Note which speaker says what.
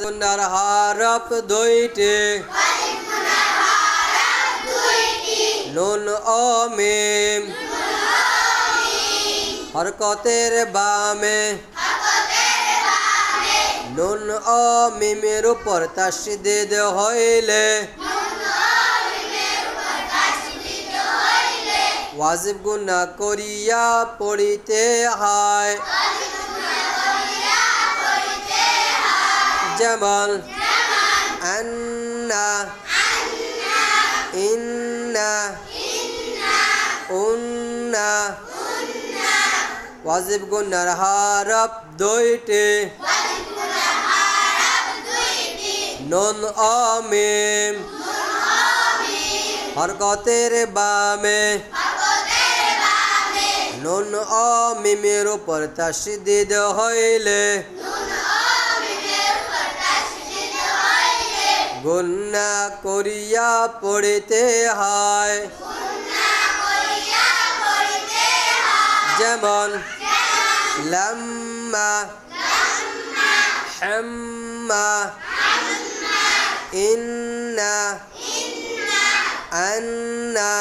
Speaker 1: গুনার হারফ দুইটি। নুন ও মিম হরকতের বামে। নুন ও মিমের উপর তাসদিদ হইলে। ওয়াজিব গুনা করিয়া পড়িতে হয়। যেমন আন্না ইন্না উন্না ওয়াজিব গুনার হারফ দুইটি নুন ও মিম হরকতের বামে নুন ও মিমের উপর তাসদিদ হইলে গুন্না করিয়া পড়িতে হয়। যেমন লম্মা হাম্মা ইন্না আন্না